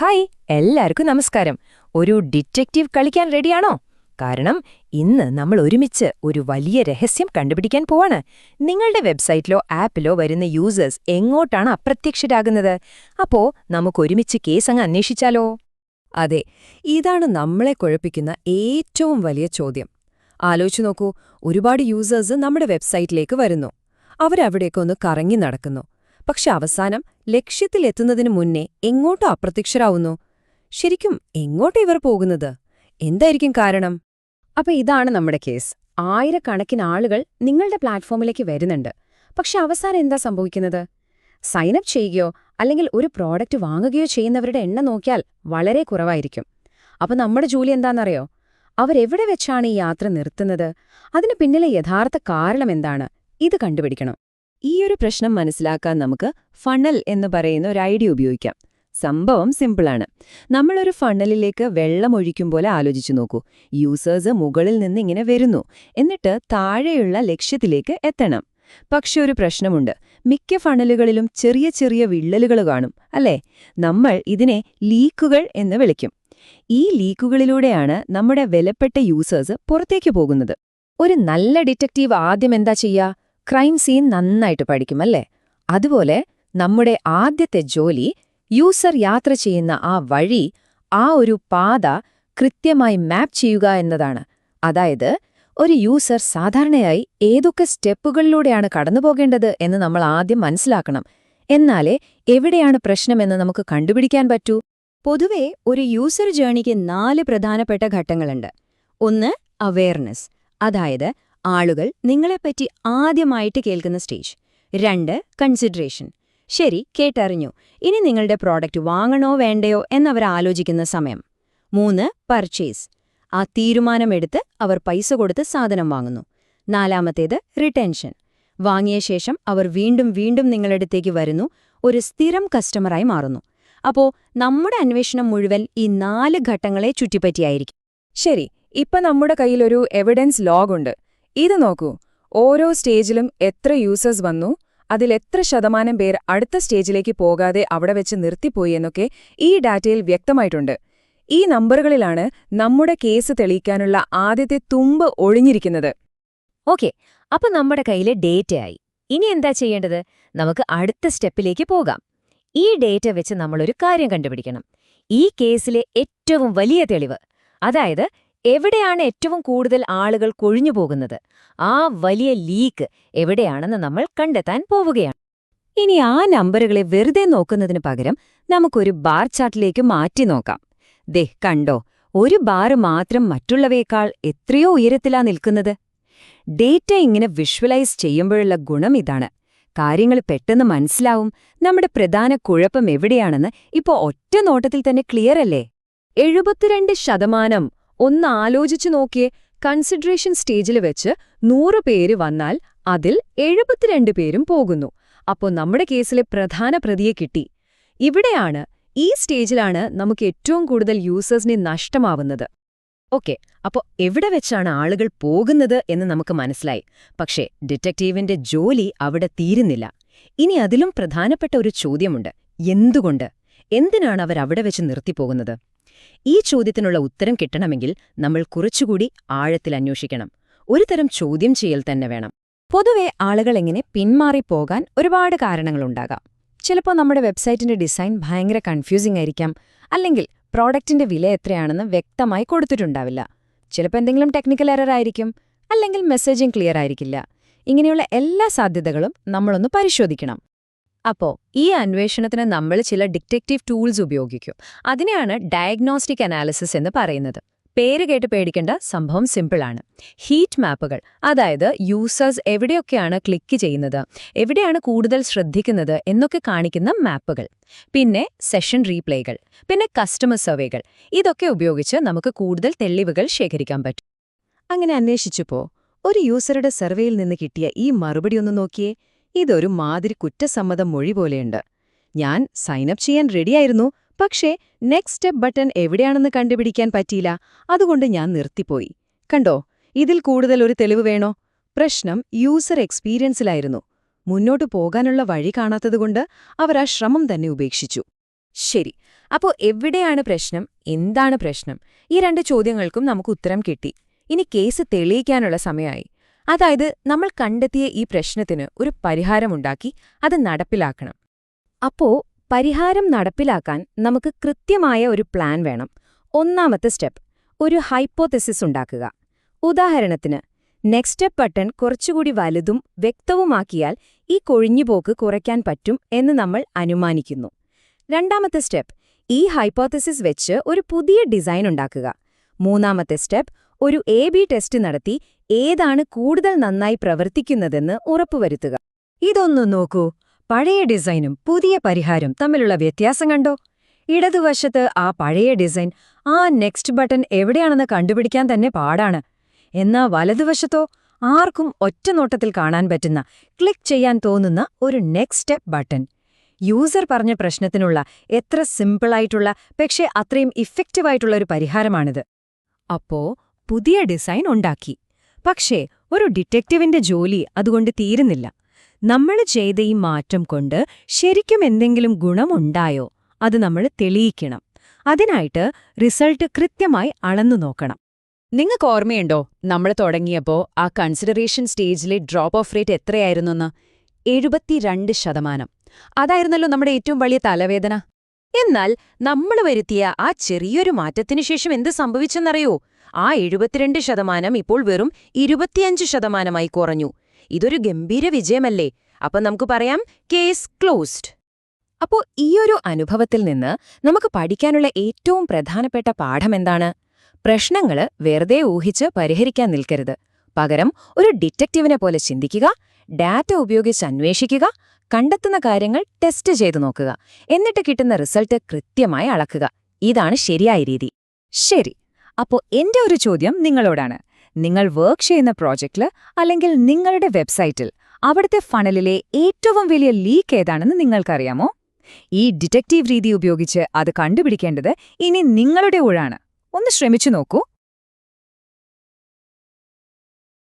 Hi എല്ലാവർക്കും നമസ്കാരം. ഒരു ഡിറ്റക്റ്റീവ് കളിക്കാൻ റെഡിയാണോ? കാരണം ഇന്ന് നമ്മൾ ഒരുമിച്ച് ഒരു വലിയ രഹസ്യം കണ്ടുപിടിക്കാൻ പോവാണ്. നിങ്ങളുടെ വെബ്സൈറ്റിലോ ആപ്പിലോ വരുന്ന യൂസേഴ്സ് എങ്ങോട്ടാണ് അപ്രത്യക്ഷരാകുന്നത്? അപ്പോ നമുക്കൊരുമിച്ച് കേസ് അങ്ങ് അന്വേഷിച്ചാലോ? അതെ ഇതാണ് നമ്മളെ കുഴപ്പിക്കുന്ന ഏറ്റവും വലിയ ചോദ്യം. ആലോചിച്ചു നോക്കൂ ഒരുപാട് യൂസേഴ്സ് നമ്മുടെ വെബ്സൈറ്റിലേക്ക് വരുന്നു. അവരവിടേക്കൊന്ന് കറങ്ങി നടക്കുന്നു. പക്ഷെ അവസാനം ലക്ഷ്യത്തിലെത്തുന്നതിനു മുന്നേ എങ്ങോട്ടോ അപ്രത്യക്ഷരാവുന്നു? ശരിക്കും എങ്ങോട്ട് ഇവർ പോകുന്നത്? എന്തായിരിക്കും കാരണം? അപ്പൊ ഇതാണ് നമ്മുടെ കേസ്. ആയിരക്കണക്കിന് ആളുകൾ നിങ്ങളുടെ പ്ലാറ്റ്ഫോമിലേക്ക് വരുന്നുണ്ട്. പക്ഷെ അവസാനം എന്താ സംഭവിക്കുന്നത്? സൈനപ്പ് ചെയ്യുകയോ അല്ലെങ്കിൽ ഒരു പ്രോഡക്റ്റ് വാങ്ങുകയോ ചെയ്യുന്നവരുടെ എണ്ണം നോക്കിയാൽ വളരെ കുറവായിരിക്കും. അപ്പൊ നമ്മുടെ ജോലി എന്താണെന്നറിയോ? അവരെവിടെ വെച്ചാണ് ഈ യാത്ര നിർത്തുന്നത്? അതിനു പിന്നിലെ യഥാർത്ഥ കാരണം എന്താണ്? ഇത് കണ്ടുപിടിക്കണം. ഈയൊരു പ്രശ്നം മനസ്സിലാക്കാൻ നമുക്ക് ഫണൽ എന്ന് പറയുന്ന ഒരു ഐഡിയ ഉപയോഗിക്കാം. സംഭവം സിമ്പിളാണ് നമ്മളൊരു ഫണലിലേക്ക് വെള്ളം ഒഴിക്കും പോലെ ആലോചിച്ചു നോക്കൂ. യൂസേഴ്സ് മുകളിൽ നിന്ന് ഇങ്ങനെ വരുന്നു. എന്നിട്ട് താഴെയുള്ള ലക്ഷ്യത്തിലേക്ക് എത്തണം. പക്ഷെ ഒരു പ്രശ്നമുണ്ട്. മിക്ക ഫണലുകളിലും ചെറിയ ചെറിയ വിള്ളലുകൾ കാണും അല്ലേ? നമ്മൾ ഇതിനെ ലീക്കുകൾ എന്ന് വിളിക്കും. ഈ ലീക്കുകളിലൂടെയാണ് നമ്മുടെ വിലപ്പെട്ട യൂസേഴ്സ് പുറത്തേക്ക് പോകുന്നത്. ഒരു നല്ല ഡിറ്റക്റ്റീവ് ആദ്യം എന്താ ചെയ്യാ ക്രൈം സീൻ നന്നായിട്ട് പഠിക്കും അല്ലേ? അതുപോലെ നമ്മുടെ ആദ്യത്തെ ജോലി യൂസർ യാത്ര ചെയ്യുന്ന ആ വഴി ആ ഒരു പാത കൃത്യമായി മാപ്പ് ചെയ്യുക എന്നതാണ്. അതായത് ഒരു യൂസർ സാധാരണയായി ഏതൊക്കെ സ്റ്റെപ്പുകളിലൂടെയാണ് കടന്നുപോകേണ്ടത് എന്ന് നമ്മൾ ആദ്യം മനസ്സിലാക്കണം. എന്നാലേ എവിടെയാണ് പ്രശ്നമെന്ന് നമുക്ക് കണ്ടുപിടിക്കാൻ പറ്റൂ. പൊതുവേ ഒരു യൂസർ ജേണിക്ക് നാല് പ്രധാനപ്പെട്ട ഘട്ടങ്ങളുണ്ട്. ഒന്ന് അവെയർനെസ് അതായത് ആളുകൾ നിങ്ങളെപ്പറ്റി ആദ്യമായിട്ട് കേൾക്കുന്ന സ്റ്റേജ്. രണ്ട് കൺസിഡറേഷൻ ശരി കേട്ടറിഞ്ഞു. ഇനി നിങ്ങളുടെ പ്രോഡക്റ്റ് വാങ്ങണോ വേണ്ടയോ എന്നവർ ആലോചിക്കുന്ന സമയം. മൂന്ന് പർച്ചേസ് ആ തീരുമാനമെടുത്ത് അവർ പൈസ കൊടുത്ത് സാധനം വാങ്ങുന്നു. നാലാമത്തേത് റിട്ടൻഷൻ വാങ്ങിയ ശേഷം അവർ വീണ്ടും വീണ്ടും നിങ്ങളടുത്തേക്ക് വരുന്നു. ഒരു സ്ഥിരം കസ്റ്റമറായി മാറുന്നു. അപ്പോ നമ്മുടെ അന്വേഷണം മുഴുവൻ ഈ നാല് ഘട്ടങ്ങളെ ചുറ്റിപ്പറ്റിയായിരിക്കും. ശരി ഇപ്പൊ നമ്മുടെ കയ്യിലൊരു എവിഡൻസ് ലോഗ് ഉണ്ട്. ഇത് നോക്കൂ. ഓരോ സ്റ്റേജിലും എത്ര യൂസേഴ്സ് വന്നു അതിലെത്ര ശതമാനം പേർ അടുത്ത സ്റ്റേജിലേക്ക് പോകാതെ അവിടെ വെച്ച് നിർത്തിപ്പോയി എന്നൊക്കെ ഈ ഡാറ്റയിൽ വ്യക്തമായിട്ടുണ്ട്. ഈ നമ്പറുകളിലാണ് നമ്മുടെ കേസ് തെളിയിക്കാനുള്ള ആദ്യത്തെ തുമ്പ് ഒളിഞ്ഞിരിക്കുന്നത്. ഓക്കെ അപ്പൊ നമ്മുടെ കയ്യിലെ ഡേറ്റയായി. ഇനി എന്താ ചെയ്യേണ്ടത്? നമുക്ക് അടുത്ത സ്റ്റെപ്പിലേക്ക് പോകാം. ഈ ഡേറ്റ വെച്ച് നമ്മളൊരു കാര്യം കണ്ടുപിടിക്കണം. ഈ കേസിലെ ഏറ്റവും വലിയ തെളിവ് അതായത് എവിടെയാണ് ഏറ്റവും കൂടുതൽ ആളുകൾ കൊഴിഞ്ഞു പോകുന്നത്? ആ വലിയ ലീക്ക് എവിടെയാണെന്ന് നമ്മൾ കണ്ടെത്താൻ പോവുകയാണ്. ഇനി ആ നമ്പറുകളെ വെറുതെ നോക്കുന്നതിന് പകരം നമുക്കൊരു ബാർ ചാർട്ടിലേക്ക് മാറ്റി നോക്കാം. ദേ കണ്ടോ? ഒരു ബാറ് മാത്രം മറ്റുള്ളവയേക്കാൾ എത്രയോ ഉയരത്തിലാ നിൽക്കുന്നത്. ഡേറ്റ ഇങ്ങനെ വിഷ്വലൈസ് ചെയ്യുമ്പോഴുള്ള ഗുണം ഇതാണ്. കാര്യങ്ങൾ പെട്ടെന്ന് മനസ്സിലാവും. നമ്മുടെ പ്രധാന കുഴപ്പം എവിടെയാണെന്ന് ഇപ്പോ ഒറ്റ നോട്ടത്തിൽ തന്നെ ക്ലിയർ അല്ലേ? എഴുപത്തിരണ്ട് ശതമാനം ഒന്ന് ആലോചിച്ചു നോക്കിയേ കൺസിഡറേഷൻ സ്റ്റേജിൽ വെച്ച് നൂറ് പേര് വന്നാൽ അതിൽ എഴുപത്തിരണ്ട് പേരും പോകുന്നു. അപ്പോൾ നമ്മുടെ കേസിലെ പ്രധാന പ്രതിയെ കിട്ടി. ഇവിടെയാണ് ഈ സ്റ്റേജിലാണ് നമുക്ക് ഏറ്റവും കൂടുതൽ യൂസേഴ്സിനെ നഷ്ടമാവുന്നത്. ഓക്കെ അപ്പോൾ എവിടെ വെച്ചാണ് ആളുകൾ പോകുന്നത് എന്ന് നമുക്ക് മനസ്സിലായി. പക്ഷേ ഡിറ്റക്റ്റീവിന്റെ ജോലി അവിടെ തീരുന്നില്ല. ഇനി അതിലും പ്രധാനപ്പെട്ട ഒരു ചോദ്യമുണ്ട്. എന്തുകൊണ്ട്? എന്തിനാണ് അവർ അവിടെ വെച്ച് നിർത്തിപ്പോകുന്നത്? ഈ ചോദ്യത്തിനുള്ള ഉത്തരം കിട്ടണമെങ്കിൽ നമ്മൾ കുറച്ചുകൂടി ആഴത്തിൽ അന്വേഷിക്കണം. ഒരു തരം ചോദ്യം ചെയ്യൽ തന്നെ വേണം. പൊതുവെ ആളുകൾ എങ്ങനെ പിന്മാറിപ്പോകാൻ ഒരുപാട് കാരണങ്ങളുണ്ടാകാം ചിലപ്പോൾ നമ്മുടെ വെബ്സൈറ്റിന്റെ ഡിസൈൻ ഭയങ്കര കൺഫ്യൂസിംഗ് ആയിരിക്കാം. അല്ലെങ്കിൽ പ്രോഡക്റ്റിന്റെ വില എത്രയാണെന്ന് വ്യക്തമായി കൊടുത്തിട്ടുണ്ടാവില്ല. ചിലപ്പോൾ എന്തെങ്കിലും ടെക്നിക്കൽ എറർ ആയിരിക്കും. അല്ലെങ്കിൽ മെസ്സേജിംഗ് ക്ലിയർ ആയിരിക്കില്ല. ഇങ്ങനെയുള്ള എല്ലാ സാധ്യതകളും നമ്മളൊന്ന് പരിശോധിക്കണം. അപ്പോ ഈ അന്വേഷണത്തിന് നമ്മൾ ചില ഡിറ്റക്റ്റീവ് ടൂൾസ് ഉപയോഗിക്കും. അതിനെയാണ് ഡയഗ്നോസ്റ്റിക് അനാലിസിസ് എന്ന് പറയുന്നത്. പേര് കേട്ട് പേടിക്കേണ്ട സംഭവം സിമ്പിളാണ് ഹീറ്റ് മാപ്പുകൾ അതായത് യൂസേഴ്സ് എവിടെയൊക്കെയാണ് ക്ലിക്ക് ചെയ്യുന്നത് എവിടെയാണ് കൂടുതൽ ശ്രദ്ധിക്കുന്നത് എന്നൊക്കെ കാണിക്കുന്ന മാപ്പുകൾ. പിന്നെ സെഷൻ റീപ്ലേകൾ പിന്നെ കസ്റ്റമർ സർവേകൾ ഇതൊക്കെ ഉപയോഗിച്ച് നമുക്ക് കൂടുതൽ തെളിവുകൾ ശേഖരിക്കാൻ പറ്റും. അങ്ങനെ അന്വേഷിച്ചപ്പോൾ ഒരു യൂസറുടെ സർവേയിൽ നിന്ന് കിട്ടിയ ഈ മറുപടി ഒന്ന് നോക്കിയേ ഇതൊരു മാതിരി കുറ്റസമ്മത മൊഴി പോലെയുണ്ട്. ഞാൻ സൈനപ്പ് ചെയ്യാൻ റെഡിയായിരുന്നു പക്ഷേ നെക്സ്റ്റ് സ്റ്റെപ്പ് ബട്ടൺ എവിടെയാണെന്ന് കണ്ടുപിടിക്കാൻ പറ്റിയില്ല. അതുകൊണ്ട് ഞാൻ നിർത്തിപ്പോയി. കണ്ടോ? ഇതിൽ കൂടുതൽ ഒരു തെളിവ് വേണോ? പ്രശ്നം യൂസർ എക്സ്പീരിയൻസിലായിരുന്നു മുന്നോട്ടു പോകാനുള്ള വഴി കാണാത്തതുകൊണ്ട് അവർ ആ ശ്രമം തന്നെ ഉപേക്ഷിച്ചു. ശരി. അപ്പോൾ എവിടെയാണ് പ്രശ്നം? എന്താണ് പ്രശ്നം? ഈ രണ്ട് ചോദ്യങ്ങൾക്കും നമുക്ക് ഉത്തരം കിട്ടി. ഇനി കേസ് തെളിയിക്കാനുള്ള സമയമായി. അതായത് നമ്മൾ കണ്ടെത്തിയ ഈ പ്രശ്നത്തിന് ഒരു പരിഹാരമുണ്ടാക്കി അത് നടപ്പിലാക്കണം. അപ്പോ പരിഹാരം നടപ്പിലാക്കാൻ നമുക്ക് കൃത്യമായ ഒരു പ്ലാൻ വേണം. ഒന്നാമത്തെ സ്റ്റെപ്പ് ഒരു ഹൈപ്പോതെസിസ് ഉണ്ടാക്കുക. ഉദാഹരണത്തിന് നെക്സ്റ്റ് സ്റ്റെപ്പ് ബട്ടൺ കുറച്ചുകൂടി വലുതും വ്യക്തവുമാക്കിയാൽ ഈ കൊഴിഞ്ഞുപോക്ക് കുറയ്ക്കാൻ പറ്റും എന്ന് നമ്മൾ അനുമാനിക്കുന്നു. രണ്ടാമത്തെ സ്റ്റെപ്പ് ഈ ഹൈപ്പോതെസിസ് വെച്ച് ഒരു പുതിയ ഡിസൈൻ ഉണ്ടാക്കുക. മൂന്നാമത്തെ സ്റ്റെപ്പ് ഒരു എ ബി ടെസ്റ്റ് നടത്തി ഏതാണ് കൂടുതൽ നന്നായി പ്രവർത്തിക്കുന്നതെന്ന് ഉറപ്പുവരുത്തുക. ഇതൊന്നു നോക്കൂ. പഴയ ഡിസൈനും പുതിയ പരിഹാരം തമ്മിലുള്ള വ്യത്യാസം കണ്ടോ? ഇടതുവശത്ത് ആ പഴയ ഡിസൈൻ ആ നെക്സ്റ്റ് ബട്ടൺ എവിടെയാണെന്ന് കണ്ടുപിടിക്കാൻ തന്നെ പാടാണ്. എന്നാ വലതുവശത്തോ ആർക്കും ഒറ്റനോട്ടത്തിൽ കാണാൻ പറ്റുന്ന ക്ലിക്ക് ചെയ്യാൻ തോന്നുന്ന ഒരു നെക്സ്റ്റ് സ്റ്റെപ്പ് ബട്ടൺ. യൂസർ പറഞ്ഞ പ്രശ്നത്തിനുള്ള എത്ര സിമ്പിളായിട്ടുള്ള പക്ഷേ അത്രയും ഇഫക്റ്റീവായിട്ടുള്ള ഒരു പരിഹാരമാണിത്. അപ്പോ പുതിയ ഡിസൈൻ ഉണ്ടാക്കി. പക്ഷേ ഒരു ഡിറ്റക്റ്റീവിന്റെ ജോലി അതുകൊണ്ട് തീരുന്നില്ല. നമ്മൾ ചെയ്ത ഈ മാറ്റം കൊണ്ട് ശരിക്കും എന്തെങ്കിലും ഗുണമുണ്ടായോ അത് നമ്മൾ തെളിയിക്കണം. അതിനായിട്ട് റിസൾട്ട് കൃത്യമായി അളന്നു നോക്കണം. നിങ്ങൾക്ക് ഓർമ്മയുണ്ടോ? നമ്മൾ തുടങ്ങിയപ്പോൾ ആ കൺസിഡറേഷൻ സ്റ്റേജിലെ ഡ്രോപ്പ് ഓഫ് റേറ്റ് എത്രയായിരുന്നെന്ന്? എഴുപത്തിരണ്ട് ശതമാനം. അതായിരുന്നല്ലോ നമ്മുടെ ഏറ്റവും വലിയ തലവേദന. എന്നാൽ നമ്മൾ വരുത്തിയ ആ ചെറിയൊരു മാറ്റത്തിനു ശേഷം എന്ത് സംഭവിച്ചെന്നറിയോ? ആ എഴുപത്തിരണ്ട് ശതമാനം ഇപ്പോൾ വെറും ഇരുപത്തിയഞ്ച് ശതമാനമായി കുറഞ്ഞു. ഇതൊരു ഗംഭീര വിജയമല്ലേ? അപ്പം നമുക്ക് പറയാം കേസ് ക്ലോസ്ഡ് അപ്പോ ഈയൊരു അനുഭവത്തിൽ നിന്ന് നമുക്ക് പഠിക്കാനുള്ള ഏറ്റവും പ്രധാനപ്പെട്ട പാഠം എന്താണ്? പ്രശ്നങ്ങൾ വെറുതെ ഊഹിച്ച് പരിഹരിക്കാൻ നിൽക്കരുത്. പകരം ഒരു ഡിറ്റക്റ്റീവിനെ പോലെ ചിന്തിക്കുക ഡാറ്റ ഉപയോഗിച്ച് അന്വേഷിക്കുക കണ്ടെത്തുന്ന കാര്യങ്ങൾ ടെസ്റ്റ് ചെയ്തു നോക്കുക. എന്നിട്ട് കിട്ടുന്ന റിസൾട്ട് കൃത്യമായി അളക്കുക. ഇതാണ് ശരിയായ രീതി. ശരി. അപ്പോ എന്റെ ഒരു ചോദ്യം നിങ്ങളോടാണ്. നിങ്ങൾ വർക്ക് ചെയ്യുന്ന പ്രോജക്റ്റിൽ അല്ലെങ്കിൽ നിങ്ങളുടെ വെബ്സൈറ്റിൽ അവിടുത്തെ ഫണലിലെ ഏറ്റവും വലിയ ലീക്ക് ഏതാണെന്ന് നിങ്ങൾക്കറിയാമോ? ഈ ഡിറ്റക്റ്റീവ് രീതി ഉപയോഗിച്ച് അത് കണ്ടുപിടിക്കേണ്ടത് ഇനി നിങ്ങളുടെ ഊഴാണ്. ഒന്ന് ശ്രമിച്ചു നോക്കൂ.